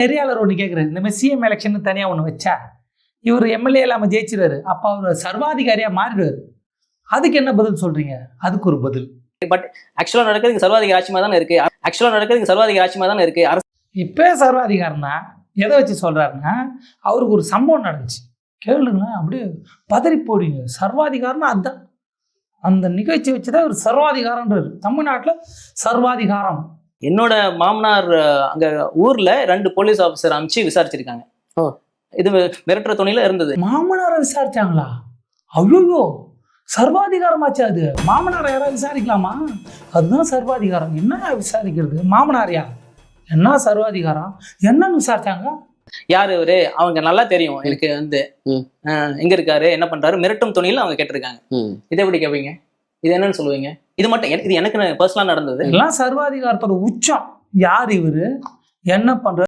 நெறியாளர் ஒன்று கேட்குறாரு இந்த மாதிரி சிஎம் எலெக்ஷன் தனியாக ஒன்று வச்சா இவர் எம்எல்ஏ இல்லாமல் ஜெயிச்சிருவாரு. அப்போ அவர் சர்வாதிகாரியாக மாறிடுவார். அதுக்கு என்ன பதில் சொல்றீங்க? அதுக்கு ஒரு பதில். ஆக்சுவலா நடக்கிறது இங்க சர்வாதிகார ஆட்சி மாதிரி தானே இருக்கு. ஆக்சுவலா நடக்கிறது சர்வாதிகார ஆட்சி மாதிரி தானே இருக்கு. அரசு இப்போ சர்வாதிகாரம் தான் எதை வச்சு சொல்றாருன்னா அவருக்கு ஒரு சம்பவம் நடந்துச்சு. கேளுங்களேன் அப்படியே பதறி போடுங்க சர்வாதிகாரம்னா அதுதான் அந்த நிகழ்ச்சி வச்சு தான் ஒரு சர்வாதிகாரம்ன்றாரு. தமிழ்நாட்டில் சர்வாதிகாரம். என்னோட மாமனார் அங்க ஊர்ல ரெண்டு போலீஸ் ஆபீசர் அனுப்பிச்சு விசாரிச்சிருக்காங்க. இது மிரட்டுற துணியில இருந்தது. மாமனாரை விசாரிச்சாங்களா? ஐயோ சர்வாதிகாரமாச்சு அது. மாமனாரை யாராவது விசாரிக்கலாமா? அதுதான் சர்வாதிகாரம். என்ன விசாரிக்கிறது? மாமனாரையா என்ன சர்வாதிகாரம்? என்னன்னு விசாரிச்சாங்க. யாரு இவரு? அவங்க நல்லா தெரியும். எனக்கு வந்து எங்க இருக்காரு என்ன பண்றாரு? மிரட்டும் துணியில அவங்க கேட்டிருக்காங்க. ம். இதை எப்படி கேட்பீங்க இது என்னன்னு சொல்லுவீங்க? இது மட்டும் எனக்கு- இது எனக்கு பர்சனலா நடந்தது. எல்லாம் சர்வாதிகாரத்தோட உச்சம். யார் இவரு? என்ன பண்ற